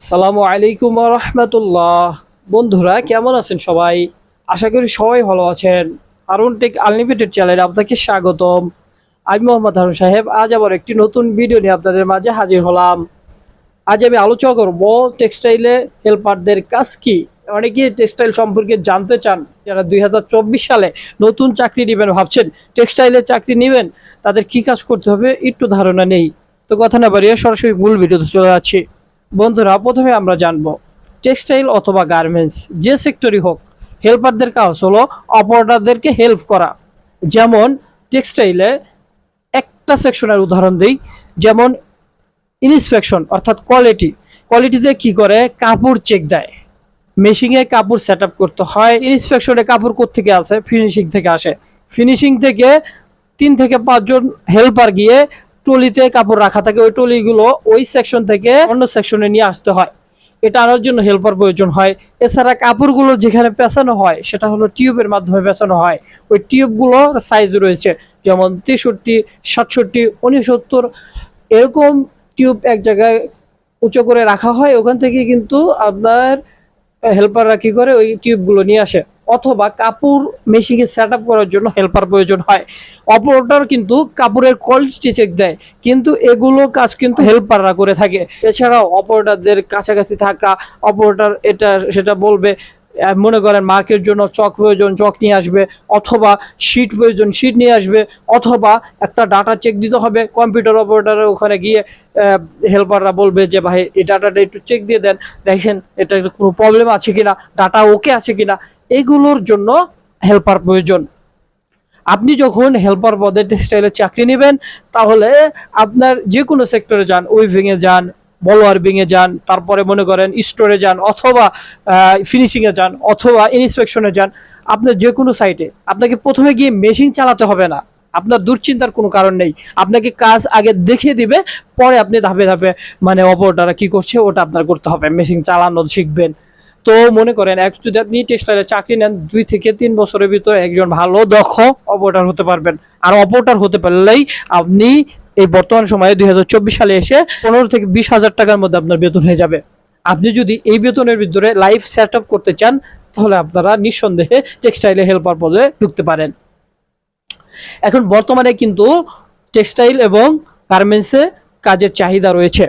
সালামু আলাইকুম রহমতুল্লাহ। বন্ধুরা, কেমন আছেন সবাই? আশা করি সবাই ভালো আছেন। হারুন টেক আনলিমিটেড চ্যানেলে আপনাকে স্বাগতম। আমি মোহাম্মদ হারুন সাহেব, আজ আবার একটি নতুন ভিডিও নিয়ে আপনাদের মাঝে হাজির হলাম। আজ আমি আলোচনা করব টেক্সটাইলে হেল্পারদের কাজ কি? অনেকে টেক্সটাইল সম্পর্কে জানতে চান, যারা দুই হাজার চব্বিশ সালে নতুন চাকরি নেবেন ভাবছেন টেক্সটাইলে চাকরি নেবেন, তাদের কি কাজ করতে হবে একটু ধারণা নেই। তো কথা না বাড়িয়ে সরাসরি মূল ভিডিওতে চলে যাচ্ছি। বন্ধুরা, প্রথমে আমরা জানব, টেক্সটাইল অথবা গার্মেন্টস, যে সেক্টরই হোক হেল্পারদের কাজ হলো অপারেটরদেরকে হেল্প করা। যেমন টেক্সটাইলে একটা সেকশনের উদাহরণ দিই, যেমন ইনস্পেকশন অর্থাৎ কোয়ালিটি কোয়ালিটিতে কি করে? কাপড় চেক দেয়। মেশিংয়ে কাপড় সেট করতে হয়। ইনস্পেকশনে কাপড় থেকে আসে? ফিনিশিং থেকে আসে। ফিনিশিং থেকে তিন থেকে পাঁচজন হেল্পার গিয়ে টলিতে কাপড় রাখা থাকে, ওই টলিগুলো ওই সেকশন থেকে অন্য সেকশনে নিয়ে আসতে হয়। এটা আনার জন্য হেল্পার প্রয়োজন হয়। এছাড়া কাপড়গুলো যেখানে পেঁচানো হয়, সেটা হলো টিউবের মাধ্যমে পেঁচানো হয়। ওই টিউবগুলোর সাইজ রয়েছে, যেমন তেষট্টি, সাতষট্টি, উনসত্তর। এরকম টিউব এক জায়গায় উঁচু করে রাখা হয়, ওখান থেকে কিন্তু আপনার হেল্পাররা কী করে ওই টিউবগুলো নিয়ে আসে। অথবা কাপড় মেশিনে সেট করার জন্য হেল্পার প্রয়োজন হয়। অপারেটর কিন্তু কাপড়ের কোয়ালিটি চেক দেয়, কিন্তু এগুলো কাজ কিন্তু হেল্পাররা করে থাকে। এছাড়াও অপারেটরদের কাছাকাছি থাকা অপারেটর এটা, সেটা বলবে মনে করেন মার্কের জন্য চক প্রয়োজন, চক নিয়ে আসবে, অথবা শিট প্রয়োজন শিট নিয়ে আসবে, অথবা একটা ডাটা চেক দিতে হবে কম্পিউটার অপারেটরের ওখানে গিয়ে হেল্পাররা বলবে যে, ভাই, এই ডাটাটা একটু চেক দিয়ে দেন, দেখেন এটা কোনো প্রবলেম আছে কিনা ডাটা ওকে আছে কিনা। এগুলোর জন্য হেল্পার প্রয়োজন। আপনি যখন হেল্পার পদে টেক্সটাইলের চাকরি নেবেন, তাহলে আপনার যে কোনো সেক্টরে যান উইভিংয়ে যান বলোয়ারবিংয়ে যান, তারপরে মনে করেন স্টোরে যান, অথবা ফিনিশিংয়ে যান, অথবা ইনস্পেকশনে যান আপনার যে কোনো সাইটে আপনাকে প্রথমে গিয়ে মেশিন চালাতে হবে না। আপনার দুশ্চিন্তার কোনো কারণ নেই। আপনাকে কাজ আগে দেখিয়ে দিবে, পরে আপনি ধাপে ধাপে মানে অপরটারা কি করছে, ওটা আপনার করতে হবে। মেশিন চালানো শিখবেন। তো মনে করেন, এক যদি আপনি টেক্সটাইলে চাকরি নেন, দুই থেকে তিন বছরের ভিতরে একজন ভালো, দক্ষ অপারেটর হতে পারবেন। আর অপারেটর হতে পারলেই আপনি এই বর্তমান সময়ে দু হাজার চব্বিশ সালে এসে পনেরো থেকে বিশ হাজার টাকার মধ্যে আপনার বেতন হয়ে যাবে। আপনি যদি এই বেতনের ভিতরে লাইফ সেট আপ করতে চান, তাহলে আপনারা নিঃসন্দেহে টেক্সটাইলে হেল্পার পদে ঢুকতে পারেন। এখন বর্তমানে কিন্তু টেক্সটাইল এবং গার্মেন্টসে কাজের চাহিদা রয়েছে।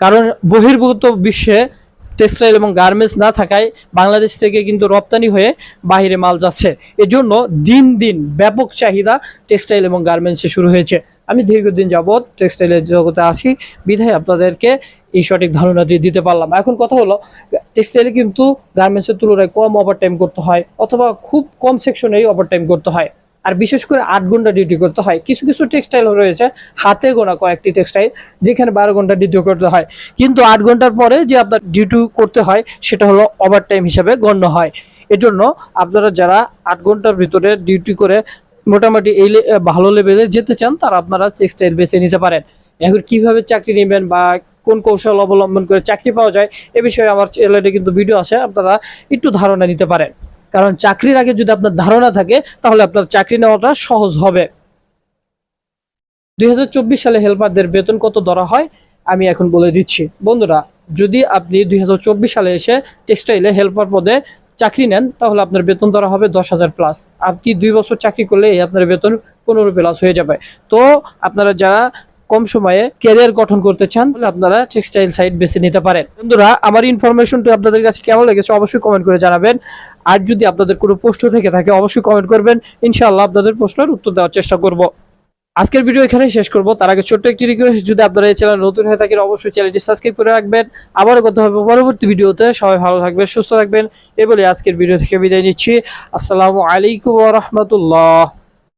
কারণ বহির্ভূত বিশ্বে টেক্সটাইল এবং গার্মেন্টস না থাকায় বাংলাদেশ থেকে কিন্তু রপ্তানি হয়ে বাইরে মাল যাচ্ছে। এজন্য দিন দিন ব্যাপক চাহিদা টেক্সটাইল এবং গার্মেন্টসে শুরু হয়েছে। আমি দীর্ঘদিন যাবৎ টেক্সটাইলের জগতে আসি বিধায় আপনাদেরকে এই সঠিক ধারণা দিয়ে দিতে পারলাম। এখন কথা হলো, টেক্সটাইলে কিন্তু গার্মেন্টসের তুলনায় কম ওভার টাইম করতে হয় অথবা খুব কম সেকশনেই ওভার টাইম করতে হয়। আর বিশেষ করে আট ঘণ্টা ডিউটি করতে হয়। কিছু কিছু টেক্সটাইল রয়েছে, হাতে গোনা কয়েকটি টেক্সটাইল যেখানে বারো ঘণ্টা ডিউটি করতে হয়। কিন্তু আট ঘণ্টার পরে যে আপনার ডিউটি করতে হয়, সেটা হলো ওভার টাইম হিসাবে গণ্য হয়। এজন্য আপনারা যারা আট ঘণ্টার ভিতরে ডিউটি করে মোটামুটি এই ভালো লেভেলে যেতে চান, তারা আপনারা টেক্সটাইল বেছে নিতে পারেন। এখন কীভাবে চাকরি নেবেন বা কোন কৌশল অবলম্বন করে চাকরি পাওয়া যায়, এ বিষয়ে আমার চ্যানেলে কিন্তু ভিডিও আছে, আপনারা একটু ধারণা নিতে পারেন। কারণ চাকরির আগে যদি আপনার ধারণা থাকে, তাহলে আপনার চাকরি নেওয়াটা সহজ হবে। দু হাজার চব্বিশ সালে হেল্পারদের বেতন কত ধরা হয়, আমি এখন বলে দিচ্ছি। বন্ধুরা, যদি আপনি দুই হাজার চব্বিশ সালে এসে টেক্সটাইলে হেল্পার পদে চাকরি নেন, তাহলে আপনার বেতন ধরা হবে দশ হাজার প্লাস আপনি দুই বছর চাকরি করলে আপনার বেতন পনেরো প্লাস হয়ে যাবে। তো আপনারা যারা কম সময়ে ক্যারিয়ার গঠন করতে চান, তাহলে আপনারা টেক্সটাইল সাইট বেছে নিতে পারেন। বন্ধুরা, আমার ইনফরমেশনটি আপনাদের কাছে কেমন লেগেছে অবশ্যই কমেন্ট করে জানাবেন। আর যদি আপনাদের কোনো প্রশ্ন থেকে থাকে, অবশ্যই কমেন্ট করবেন। ইনশাআল্লাহ আপনাদের প্রশ্নের উত্তর দেওয়ার চেষ্টা করব। আজকের ভিডিও এখানেই শেষ করব। তার আগে ছোট্ট একটি রিকোয়েস্ট যদি আপনারা এই চ্যানেল নতুন হয়ে থাকেন, অবশ্যই চ্যানেলটি সাবস্ক্রাইব করে রাখবেন। আবারও কথা হবে পরবর্তী ভিডিওতে সবাই ভালো থাকবেন, সুস্থ থাকবেন। এ বলে আজকের ভিডিও থেকে বিদায় নিচ্ছি। আসসালামু আলাইকুম রাহমাতুল্লাহ।